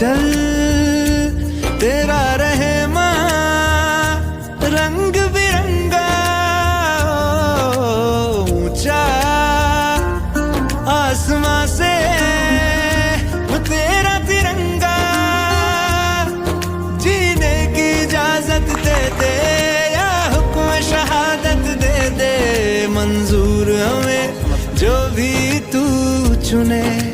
चल, तेरा रहे रंग बिरंगा, ऊँचा आसमां से वो तेरा तिरंगा। जीने की इजाज़त दे दे शहादत दे दे, मंजूर हमें जो भी तू चुने।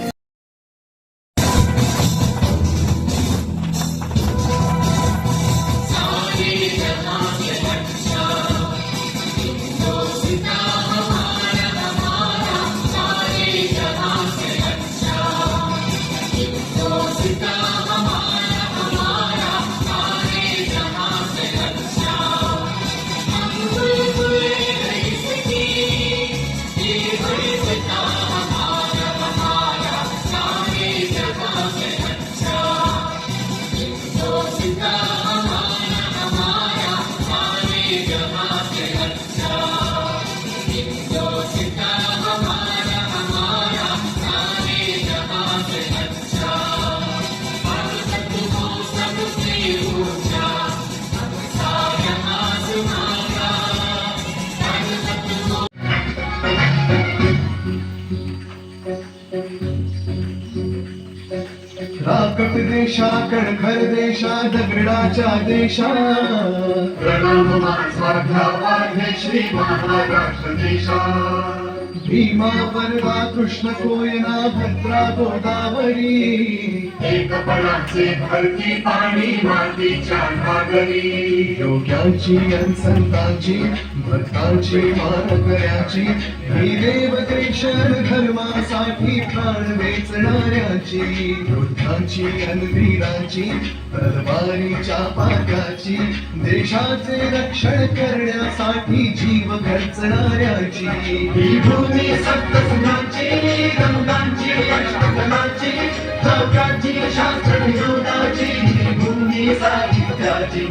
राकट देशा कणखर देशा दगडाच्या देशा. श्री महाराष्ट्र देशा. भीमा परवा कृष्ण कोयना भद्रा गोदावरी. एक पणाचे भरती पाणी मातीच्या नागरी योग्याची अनसंताची भक्ताची मानकऱ्याची ही देव देवदेशन धर्मासाठी प्राण वेचणाऱ्याची बुद्धाची अनवीराची तलवारीच्या पाकाची देशाचे रक्षण करण्यासाठी जीव खर्चणाऱ्याची ही भूमी सप्तसुराची गंगांची अष्टकलाची चौकाची शास्त्र विनोदाची भूमी साहित्याची.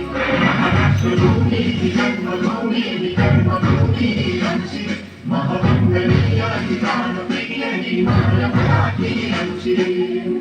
Thank you.